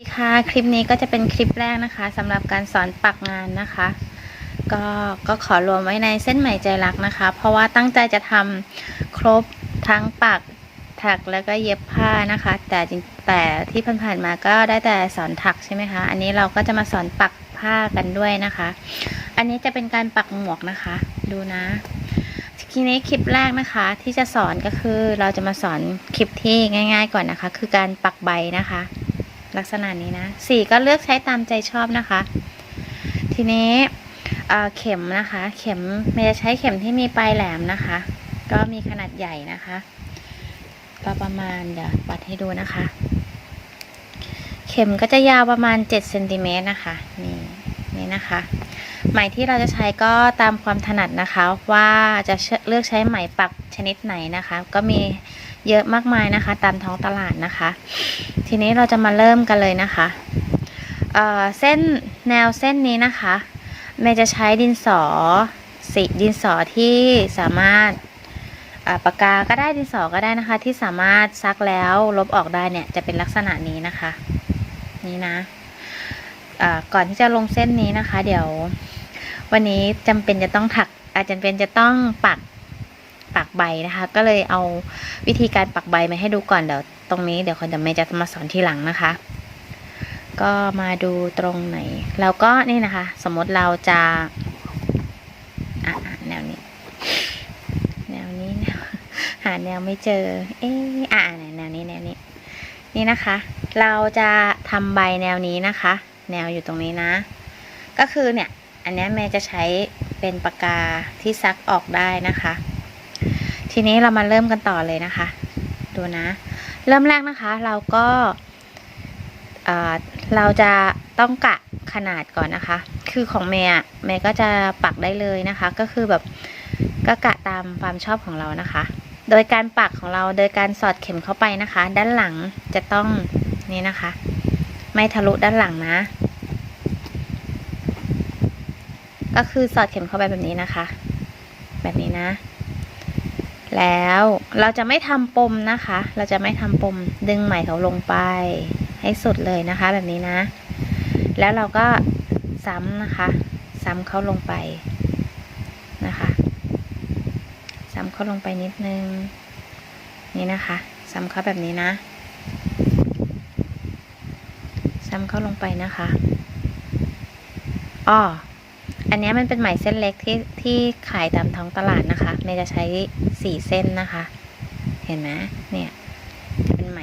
ดีค่ะ คลิปนี้ก็จะเป็นคลิปแรกนะคะสำหรับการสอนปักงานนะคะ ก็ก็ขอรวมไว้ในเส้นไหมใจรักนะคะ เพราะว่าตั้งใจจะทำครบทั้งปักถักแล้วก็เย็บผ้านะคะ แต่จริงแต่ที่ผ่านๆมาก็ได้แต่สอนถักใช่ไหมคะ อันนี้เราก็จะมาสอนปักผ้ากันด้วยนะคะ อันนี้จะเป็นการปักหมวกนะคะ ดูนะทีนี้คลิปแรกนะคะที่จะสอนก็คือเราจะมาสอนคลิปที่ง่าย ๆ ก่อนนะคะ คือการปักใบนะคะ ลักษณะนี้นะสีก็เลือกใช้ตามใจชอบนะคะ ทีนี้เเข็มนะคะ เข็มเมย์จะใช้เข็มที่มีปลายแหลมนะคะ ก็มีขนาดใหญ่นะคะ ก็ประมาณเดี๋ยวปัดให้ดูนะคะ เข็มก็จะยาวประมาณ7เซนติเมตรนะคะนี่นี่นะคะ ไหมที่เราจะใช้ก็ตามความถนัดนะคะ ว่าจะเลือกใช้ไหมปักชนิดไหนนะคะ ก็มีเยอะมากมายนะคะ ตามท้องตลาดนะคะ ทีนี้เราจะมาเริ่มกันเลยนะคะเเส้นแนวเส้นนี้นะคะเมย์จะใช้ดินสอสีดินสอที่สามารถปากกาก็ได้ดินสอก็ได้นะคะ ที่สามารถซักแล้วลบออกได้เนี่ยจะเป็นลักษณะนี้นะคะ นี่นะอ่าก่อนที่จะลงเส้นนี้นะคะ เดี๋ยว วันนี้จำเป็นจะต้องถัก อาจจะเป็นจะต้องปักปักใบนะคะ ก็เลยเอาวิธีการปักใบมาให้ดูก่อนเดี๋ยวตรงนี้เดี๋ยวคนจะไม่จะมาสอนทีหลังนะคะ ก็มาดูตรงไหน เราก็นี่นะคะ สมมติเราจะอะแนวนี้ แนวนี้แนวหาแนวไม่เจอ เอ๊ะอะอะแนวนี้แนวนี้ นี่นะคะ เราจะทำใบแนวนี้นะคะ แนวอยู่ตรงนี้นะ ก็คือเนี่ย อันนี้แม่จะใช้เป็นปากกาที่ซักออกได้นะคะ ทีนี้เรามาเริ่มกันต่อเลยนะคะ ดูนะ เริ่มแรกนะคะ เราก็เราจะต้องกะขนาดก่อนนะคะ คือของเมย์เมย์ก็จะปักได้เลยนะคะ ก็คือแบบก็กะตามความชอบของเรานะคะ โดยการปักของเราโดยการสอดเข็มเข้าไปนะคะ ด้านหลังจะต้องนี่นะคะ ไม่ทะลุด้านหลังนะ ก็คือสอดเข็มเข้าไปแบบนี้นะคะ แบบนี้นะ แล้วเราจะไม่ทำปมนะคะ เราจะไม่ทำปมดึงไหมเขาลงไป ให้สุดเลยนะคะ แบบนี้นะ แล้วเราก็ซ้ำนะคะ ซ้ำเขาลงไปนะคะ ซ้ำเขาลงไปนิดนึง นี่นะคะ ซ้ำเขาแบบนี้นะ ซ้ำเขาลงไปนะคะอ้อ อันนี้มันเป็นไหมเส้นเล็กที่ที่ขายตามท้องตลาดนะคะเมย์จะใช้สี่เส้นนะคะ เห็นไหมเนี่ยจะเป็นไหม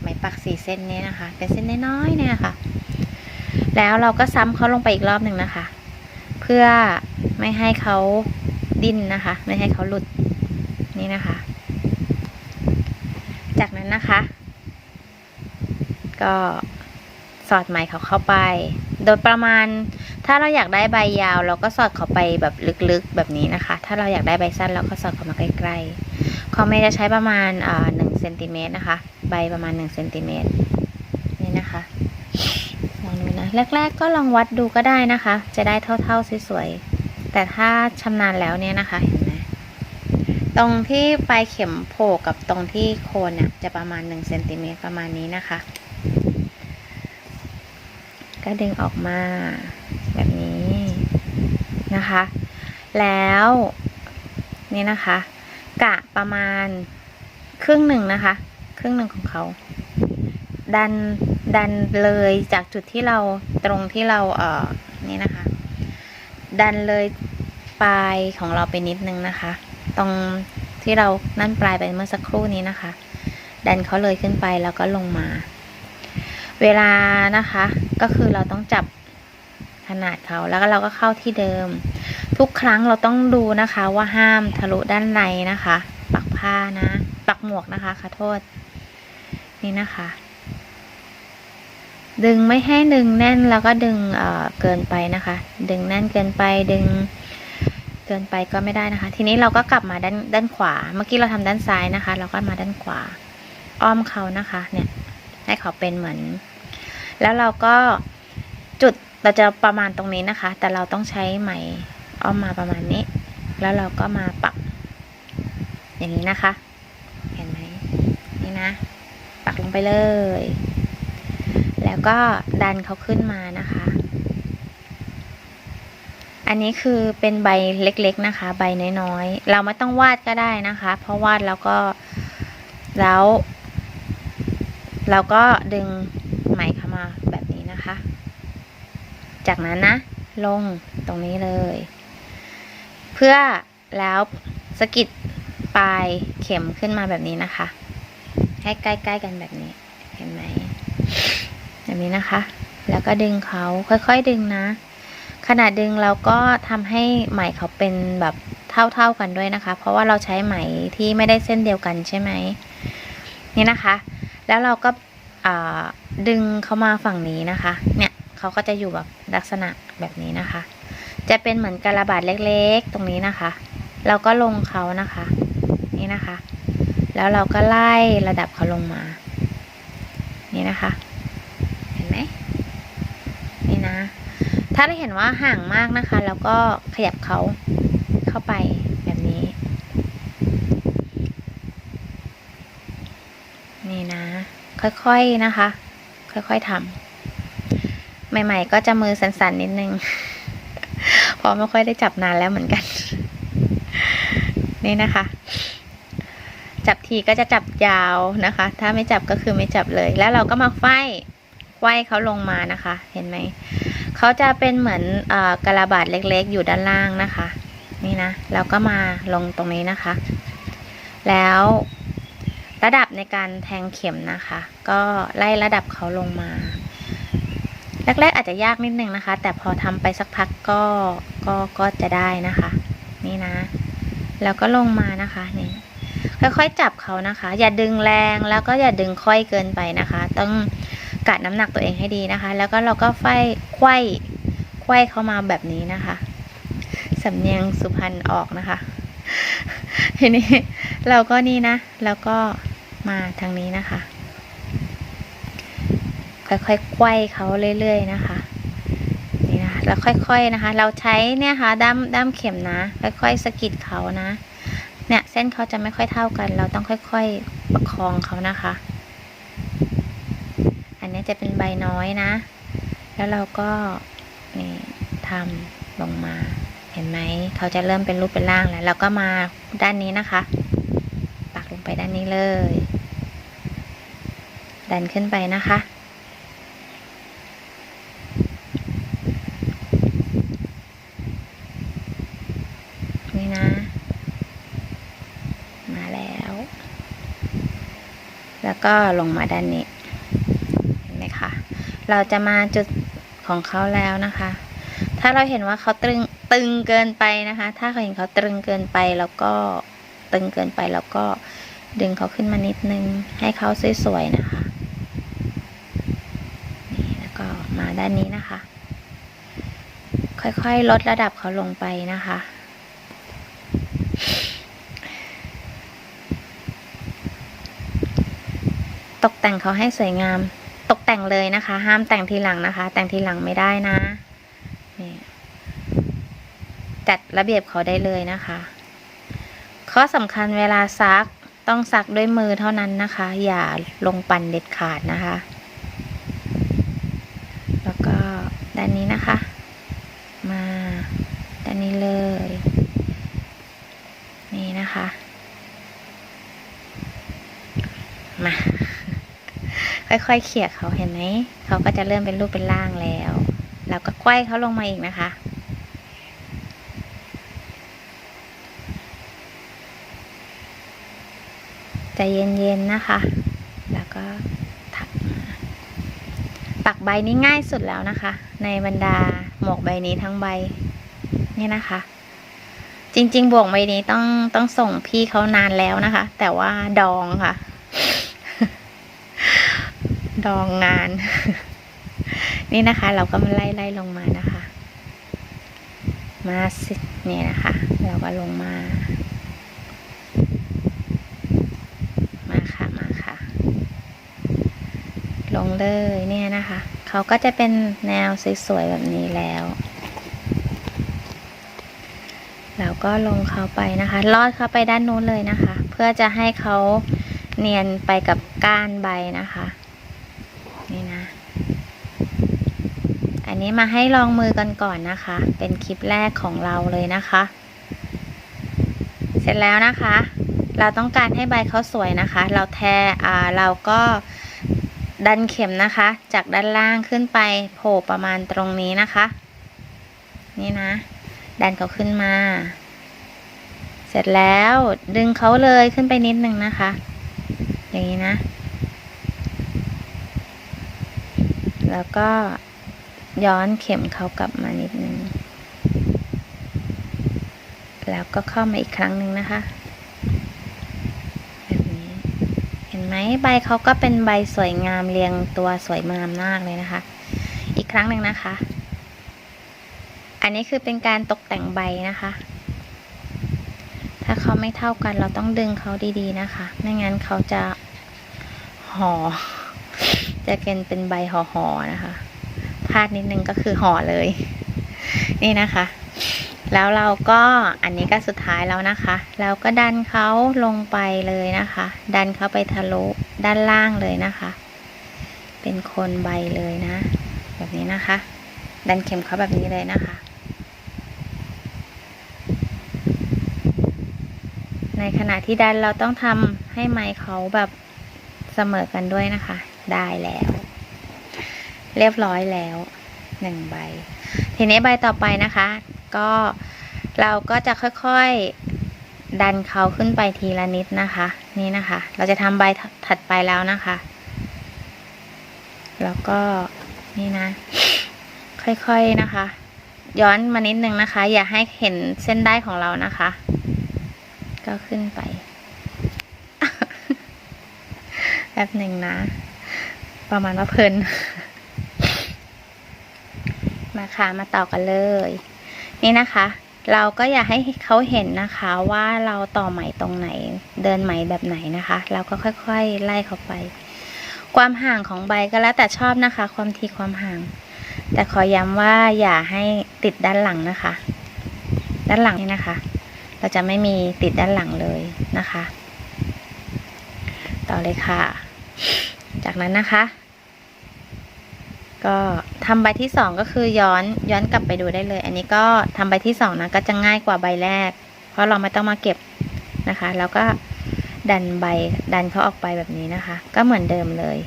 ไหมปักสี่เส้นนี้นะคะ เป็นเส้นน้อยๆเนี่ยค่ะ แล้วเราก็ซ้ำเขาลงไปอีกรอบหนึ่งนะคะ เพื่อไม่ให้เขาดิ้นนะคะ ไม่ให้เขาหลุดนี่นะคะ จากนั้นนะคะ ก็ สอดไหมเขาเข้าไป โดยประมาณ ถ้าเราอยากได้ใบยาว เราก็สอดเขาไปแบบลึกๆแบบนี้นะคะ ถ้าเราอยากได้ใบสั้นเราก็สอดเขามาใกล้ๆของเมจะใช้ประมาณอ่าหนึ่งเซนติเมตรนะคะ ใบประมาณหนึ่งเซนติเมตรนี่นะคะลองดูนะแรก ๆ ก็ลองวัดดูก็ได้นะคะ จะได้เท่าๆสวยๆแต่ถ้าชำนาญแล้วเนี่ยนะคะเห็นไหมตรงที่ปลายเข็มโผล่กับตรงที่โคนเนี่ยจะประมาณหนึ่งเซนติเมตรประมาณนี้นะคะ ก็ดึงออกมา แบบนี้นะคะ แล้วนี่นะคะ กะประมาณครึ่งหนึ่งนะคะ ครึ่งหนึ่งของเขา ดันดันเลยจากจุดที่เราตรงที่เราเอ่อนี่นะคะ ดันเลยปลายของเราไปนิดนึงนะคะ ตรงที่เรานั่นปลายไปเมื่อสักครู่นี้นะคะ ดันเขาเลยขึ้นไปแล้วก็ลงมา เวลานะคะก็คือเราต้องจับขนาดเขาแล้วก็เราก็เข้าที่เดิม ทุกครั้งเราต้องดูนะคะว่าห้ามทะลุด้านในนะคะ ปักผ้านะ ปักหมวกนะคะขอโทษ นี่นะคะ ดึงไม่ให้ดึงแน่นแล้วก็ดึงเอ่อเกินไปนะคะ ดึงแน่นเกินไปดึงเกินไปก็ไม่ได้นะคะ ทีนี้เราก็กลับมาด้านด้านขวา เมื่อกี้เราทำด้านซ้ายนะคะ เราก็มาด้านขวา อ้อมเขานะคะ เนี่ยให้เขาเป็นเหมือน แล้วเราก็จุดเราจะประมาณตรงนี้นะคะ แต่เราต้องใช้ไหมอ้อมมาประมาณนี้ แล้วเราก็มาปัก อย่างนี้นะคะ เห็นไหมนี่นะ ปักลงไปเลย แล้วก็ดันเขาขึ้นมานะคะ อันนี้คือเป็นใบเล็กๆนะคะ ใบน้อยๆ เราไม่ต้องวาดก็ได้นะคะ เพราะวาดแล้วก็แล้ว เราก็ดึง ไหมเข้ามาแบบนี้นะคะ จากนั้นนะ ลงตรงนี้เลย เพื่อแล้วสกิดปลายเข็มขึ้นมาแบบนี้นะคะ ให้ใกล้ๆกันแบบนี้ เห็นไหมแบบนี้นะคะ แล้วก็ดึงเขาค่อยๆดึงนะขณะดึงเราก็ทำให้ไหมเขาเป็นแบบเท่าๆกันด้วยนะคะ เพราะว่าเราใช้ไหมที่ไม่ได้เส้นเดียวกันใช่ไหมนี่นะคะ แล้วเราก็ ดึงเขามาฝั่งนี้นะคะ เนี่ยเขาก็จะอยู่แบบลักษณะแบบนี้นะคะ จะเป็นเหมือนกระบาดเล็กๆตรงนี้นะคะ เราก็ลงเขานะคะ นี่นะคะ แล้วเราก็ไล่ระดับเขาลงมา นี่นะคะ เห็นไหมนี่นะ ถ้าเราเห็นว่าห่างมากนะคะ แล้วก็ขยับเขาเข้าไปแบบนี้ นี่นะ ค่อยๆนะคะ ค่อยๆทำใหม่ ๆ ก็จะมือสั่นๆนิดนึงเพราะไม่ค่อยได้จับนานแล้วเหมือนกัน นี่นะคะ จับทีก็จะจับยาวนะคะ ถ้าไม่จับก็คือไม่จับเลย แล้วเราก็มาไฟไขว้เขาลงมานะคะ เห็นไหม เขาจะเป็นเหมือนอกระบาดเล็กๆ อยู่ด้านล่างนะคะ นี่นะ เราก็มาลงตรงนี้นะคะ แล้ว ระดับในการแทงเข็มนะคะ ก็ไล่ระดับเขาลงมา แรกๆอาจจะยากนิดนึงนะคะ แต่พอทำไปสักพักก็ก็ก็จะได้นะคะ นี่นะ แล้วก็ลงมานะคะนี่ค่อยๆจับเขานะคะ อย่าดึงแรงแล้วก็อย่าดึงค่อยเกินไปนะคะ ต้องกะน้ำหนักตัวเองให้ดีนะคะ แล้วก็เราก็ไฟไขว้ไขว้เข้ามาแบบนี้นะคะสำเนียงสุพรรณออกนะคะทีนี้เราก็นี่นะ แล้วก็ มาทางนี้นะคะ ค่อยๆไขว้เขาเรื่อยๆนะคะ นี่นะแล้วค่อยๆนะคะ เราใช้เนี่ยค่ะด้ามด้ามเข็มนะ ค่อยๆสกิดเขานะ เนี่ยเส้นเขาจะไม่ค่อยเท่ากัน เราต้องค่อยๆประคองเขานะคะ อันนี้จะเป็นใบน้อยนะ แล้วเราก็นี่ทำลงมาเห็นไหมเขาจะเริ่มเป็นรูปเป็นร่างแล้ว เราก็มาด้านนี้นะคะ ปักลงไปด้านนี้เลย ดันขึ้นไปนะคะ นี่นะ มาแล้ว แล้วก็ลงมาด้านนี้ เห็นไหมคะ เราจะมาจุดของเขาแล้วนะคะ ถ้าเราเห็นว่าเขาตึงตึงเกินไปนะคะ ถ้าเขาเห็นเขาตึงเกินไปแล้วก็ตึงเกินไปแล้วก็ดึงเขาขึ้นมานิดนึงให้เขาสวยๆนะคะ นี่แล้วก็ มาด้านนี้นะคะ ค่อยๆ ลดระดับเขาลงไปนะคะ ตกแต่งเขาให้สวยงาม ตกแต่งเลยนะคะ ห้ามแต่งทีหลังนะคะ แต่งทีหลังไม่ได้นะนี่จัดระเบียบเขาได้เลยนะคะ ข้อสำคัญเวลาซักต้องซักด้วยมือเท่านั้นนะคะ อย่าลงปั่นเด็ดขาดนะคะ แล้วก็ด้านนี้นะคะ มาด้านนี้เลย นี่นะคะ มา ค่อยๆเขี่ยเขาเห็นไหมเขาก็จะเริ่มเป็นรูปเป็นร่างแล้วเราก็ไขว้เขาลงมาอีกนะคะ ใจเย็นๆนะคะ แล้วก็ถักปักใบนี้ง่ายสุดแล้วนะคะ ในบรรดาหมวกใบนี้ทั้งใบเนี่ยนะคะ จริงๆบวกใบนี้ต้องต้องส่งพี่เขานานแล้วนะคะ แต่ว่าดองค่ะ ดองงาน นี่นะคะ เราก็มาไล่ไล่ลงมานะคะ มาสิเนี่ยนะคะ เราก็ลงมา มาค่ะมาค่ะ ลงเลยเนี่ยนะคะ เขาก็จะเป็นแนวสวยๆแบบนี้แล้วเราก็ลงเขาไปนะคะ ลอดเข้าไปด้านนู้นเลยนะคะ เพื่อจะให้เขาเนียนไปกับก้านใบนะคะนี่นะ อันนี้มาให้ลองมือกันก่อนนะคะ เป็นคลิปแรกของเราเลยนะคะ เสร็จแล้วนะคะ เราต้องการให้ใบเขาสวยนะคะ เราแทอ่าเราก็ดันเข็มนะคะ จากด้านล่างขึ้นไปโผล่ประมาณตรงนี้นะคะ นี่นะ ดันเขาขึ้นมา เสร็จแล้วดึงเขาเลยขึ้นไปนิดนึงนะคะ อย่างนี้นะ แล้วก็ ย้อนเข็มเขากลับมานิดนึง แล้วก็เข้ามาอีกครั้งหนึ่งนะคะ แบบนี้ เห็นไหมใบเขาก็เป็นใบสวยงามเรียงตัวสวยงามมากเลยนะคะ อีกครั้งหนึ่งนะคะ อันนี้คือเป็นการตกแต่งใบนะคะ ถ้าเขาไม่เท่ากันเราต้องดึงเขาดีๆนะคะ ไม่งั้นเขาจะห่อจะเป็นเป็นใบห่อๆนะคะ พลาดนิดนึงก็คือห่อเลย นี่นะคะ แล้วเราก็อันนี้ก็สุดท้ายแล้วนะคะ เราก็ดันเขาลงไปเลยนะคะ ดันเขาไปทะลุด้านล่างเลยนะคะ เป็นคนใบเลยนะ แบบนี้นะคะ ดันเข็มเขาแบบนี้เลยนะคะในขณะที่ดันเราต้องทำให้ไม้เขาแบบเสมอกันด้วยนะคะ ได้แล้ว เรียบร้อยแล้วหนึ่งใบ ทีนี้ใบต่อไปนะคะ ก็เราก็จะค่อยๆดันเขาขึ้นไปทีละนิดนะคะ นี่นะคะ เราจะทำใบถัดไปแล้วนะคะ แล้วก็นี่นะ ค่อยๆนะคะ ย้อนมานิดนึงนะคะ อย่าให้เห็นเส้นได้ของเรานะคะ ก็ขึ้นไปแป๊บหนึ่งนะ ประมาณว่าเพลิน มาค่ะมาต่อกันเลย นี่นะคะ เราก็อยากให้เขาเห็นนะคะว่าเราต่อไหมตรงไหน เดินไหมแบบไหนนะคะ เราก็ค่อยๆไล่เขาไป ความห่างของใบก็แล้วแต่ชอบนะคะ ความทีความห่าง แต่ขอย้ำว่าอย่าให้ติดด้านหลังนะคะ ด้านหลังนี่นะคะ เราจะไม่มีติดด้านหลังเลยนะคะ ต่อเลยค่ะ จากนั้นนะคะ ก็ทำใบที่สองก็คือย้อนย้อนกลับไปดูได้เลย อันนี้ก็ทำใบที่สองนะก็จะง่ายกว่าใบแรก เพราะเราไม่ต้องมาเก็บนะคะ แล้วก็ดันใบดันเขาออกไปแบบนี้นะคะ ก็เหมือนเดิมเลย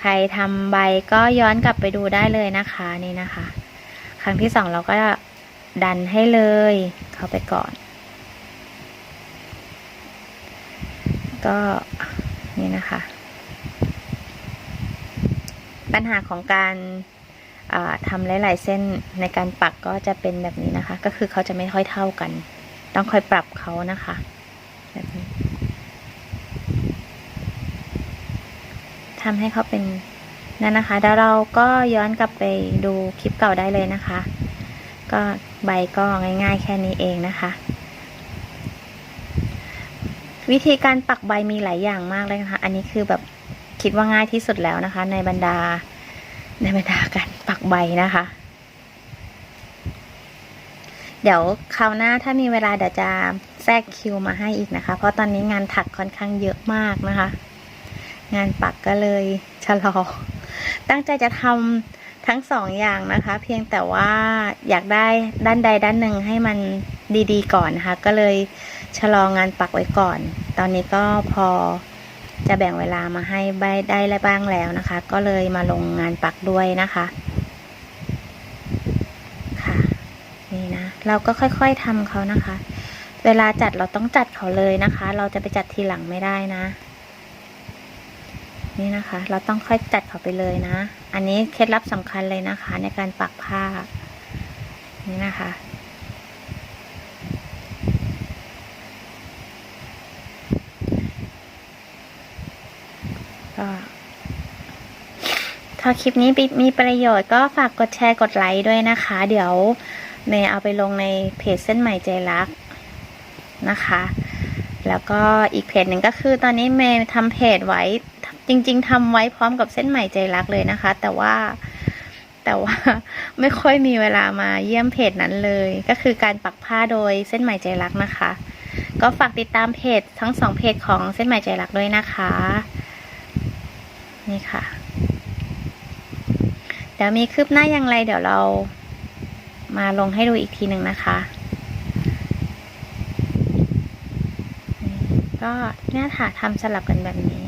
ใครทำใบก็ย้อนกลับไปดูได้เลยนะคะนี่นะคะ ครั้งที่สองเราก็ดันให้เลยเข้าไปก่อน ก็นี่นะคะ ปัญหาของการทำหลายๆเส้นในการปักก็จะเป็นแบบนี้นะคะ ก็คือเขาจะไม่ค่อยเท่ากัน ต้องคอยปรับเขานะคะแบบนี้ทำให้เขาเป็นนั่นนะคะแล้วเราก็ย้อนกลับไปดูคลิปเก่าได้เลยนะคะ ก็ใบก็ง่าย ๆ แค่นี้เองนะคะ วิธีการปักใบมีหลายอย่างมากเลยนะคะ อันนี้คือแบบ คิดว่าง่ายที่สุดแล้วนะคะ ในบรรดาในบรรดาการปักใบนะคะ เดี๋ยวคราวหน้าถ้ามีเวลาเดี๋ยวจะแทรกคิวมาให้อีกนะคะ เพราะตอนนี้งานถักค่อนข้างเยอะมากนะคะ งานปักก็เลยชะลอ ตั้งใจจะทำทั้งสองอย่างนะคะ เพียงแต่ว่าอยากได้ด้านใดด้านหนึ่งให้มันดีๆ ก่อนนะคะ ก็เลยชะลองานปักไว้ก่อน ตอนนี้ก็พอ จะแบ่งเวลามาให้ใบได้และบ้างแล้วนะคะ ก็เลยมาลงงานปักด้วยนะคะค่ะนี่นะเราก็ค่อยๆทำเขานะคะ เวลาจัดเราต้องจัดเขาเลยนะคะ เราจะไปจัดทีหลังไม่ได้นะ นี่นะคะ เราต้องค่อยจัดเขาไปเลยนะ อันนี้เคล็ดลับสำคัญเลยนะคะ ในการปักผ้านี่นะคะ ก็ถ้าคลิปนี้มีประโยชน์ก็ฝากกดแชร์กดไลค์ด้วยนะคะ เดี๋ยวเมย์เอาไปลงในเพจเส้นใหม่ใจรักนะคะ แล้วก็อีกเพจหนึ่งก็คือตอนนี้เมย์ทำเพจไว้จริง ๆทำไว้พร้อมกับเส้นใหม่ใจรักเลยนะคะ แต่ว่าแต่ว่าไม่ค่อยมีเวลามาเยี่ยมเพจนั้นเลย ก็คือการปักผ้าโดยเส้นใหม่ใจรักนะคะ ก็ฝากติดตามเพจทั้งสองเพจของเส้นใหม่ใจรักด้วยนะคะ นี่ค่ะ เดี๋ยวมีคืบหน้าอย่างไร เดี๋ยวเรามาลงให้ดูอีกทีหนึ่งนะคะ ก็เนี่ยค่ะทำสลับกันแบบนี้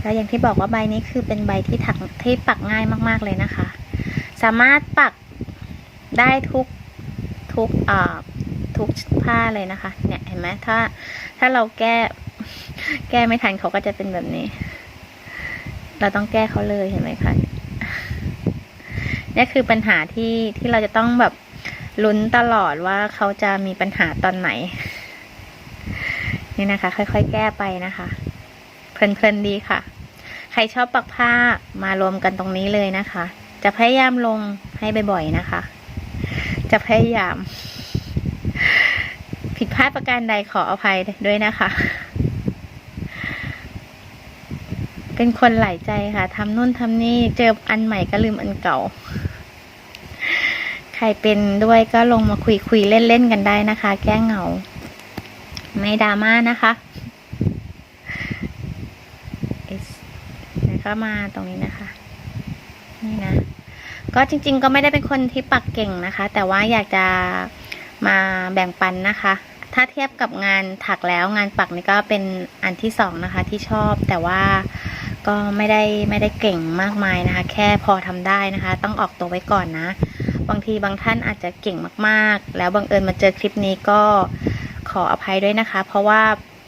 แล้วอย่างที่บอกว่าใบนี้คือเป็นใบที่ถักที่ปักง่ายมาก ๆเลยนะคะ สามารถปักได้ทุกทุกอ่าทุกผ้าเลยนะคะ เนี่ยเห็นไหมถ้าถ้าเราแก้ แก้ไม่ทันเขาก็จะเป็นแบบนี้ เราต้องแก้เขาเลยเห็นไหมคะนี่คือปัญหาที่ที่เราจะต้องแบบลุ้นตลอดว่าเขาจะมีปัญหาตอนไหน นี่นะคะ ค่อยๆ แก้ไปนะคะ เพลินๆดีค่ะ ใครชอบปักผ้ามารวมกันตรงนี้เลยนะคะ จะพยายามลงให้บ่อยๆนะคะ จะพยายาม ผิดพลาดประการใดขออภัยด้วยนะคะ เป็นคนหลายใจค่ะทำนู่นทำนี่เจออันใหม่ก็ลืมอันเก่า ใครเป็นด้วยก็ลงมาคุยคุยเล่นๆกันได้นะคะ แก้เหงา ไม่ดราม่านะคะเอแล้วก็มาตรงนี้นะคะ นี่นะ ก็จริง ๆ ก็ไม่ได้เป็นคนที่ปักเก่งนะคะ แต่ว่าอยากจะมาแบ่งปันนะคะ ถ้าเทียบกับงานถักแล้วงานปักนี่ก็เป็นอันที่สองนะคะ ที่ชอบแต่ว่า ก็ไม่ได้ไม่ได้เก่งมากมายนะคะ แค่พอทำได้นะคะ ต้องออกตัวไว้ก่อนนะ บางทีบางท่านอาจจะเก่งมากๆ แล้วบังเอิญมาเจอคลิปนี้ก็ขออภัยด้วยนะคะ เพราะว่า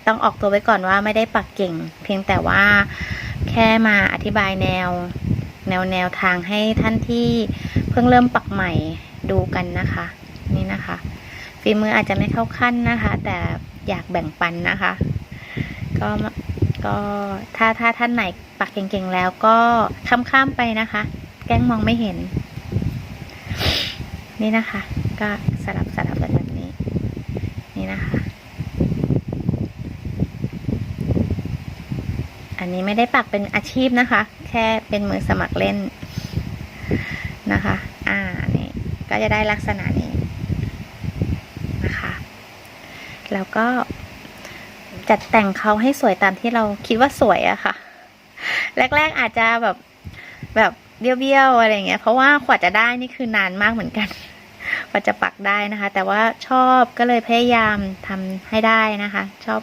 ต้องออกตัวไว้ก่อนว่าไม่ได้ปักเก่ง เพียงแต่ว่าแค่มาอธิบายแนวแนวแนวทางให้ท่านที่เพิ่งเริ่มปักใหม่ดูกันนะคะ นี่นะคะฝีมืออาจจะไม่เข้าขั้นนะคะ แต่อยากแบ่งปันนะคะ ก็ก็ถ้าถ้าท่านไหน ปักเก่งๆแล้วก็ข้ามๆไปนะคะ แกล้งมองไม่เห็น นี่นะคะ ก็สลับสลับกันแบบนี้ นี่นะคะ อันนี้ไม่ได้ปักเป็นอาชีพนะคะ แค่เป็นมือสมัครเล่นนะคะ อ่า นี่ ก็จะได้ลักษณะนี้นะคะ แล้วก็จัดแต่งเขาให้สวยตามที่เราคิดว่าสวยอะค่ะ แรก ๆ อาจจะแบบแบบเบี้ยวๆอะไรเงี้ย เพราะว่ากว่าจะได้นี่คือนานมากเหมือนกันกว่าจะปักได้นะคะ แต่ว่าชอบก็เลยพยายามทำให้ได้นะคะ ชอบ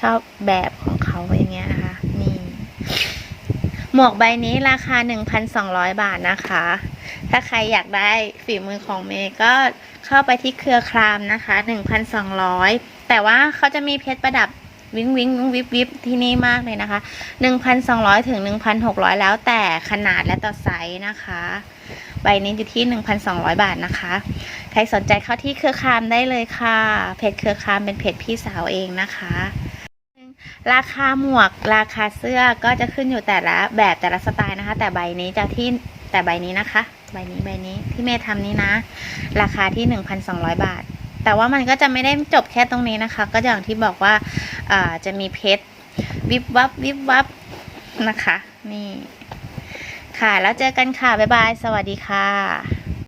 ชอบแบบของเขาอย่างเงี้ยนะคะ นี่หมวกใบนี้ราคา 1,200 บาทนะคะ ถ้าใครอยากได้ฝีมือของเมย์ก็เข้าไปที่เครือครามนะคะ 1,200 แต่ว่าเขาจะมีเพชรประดับ วิ้งวิ้งวิบวิบที่นี่มากเลยนะคะ 1,200 ถึง 1,600 แล้วแต่ขนาดและต่อไซส์นะคะ ใบนี้อยู่ที่ 1,200 บาทนะคะ ใครสนใจเข้าที่เครือคามได้เลยค่ะ เพจเครือคามเป็นเพจพี่สาวเองนะคะราคาหมวกราคาเสื้อก็จะขึ้นอยู่แต่ละแบบแต่ละสไตล์นะคะ แต่ใบนี้จะที่แต่ใบนี้นะคะ ใบนี้ใบนี้ที่เมย์ทำนี้นะ ราคาที่ 1,200 บาท แต่ว่ามันก็จะไม่ได้จบแค่ตรงนี้นะคะ ก็อย่างที่บอกว่าอ่าจะมีเพชรวิบวับวิบวับนะคะ นี่ ค่ะ แล้วเจอกันค่ะ บ๊ายบาย สวัสดีค่ะ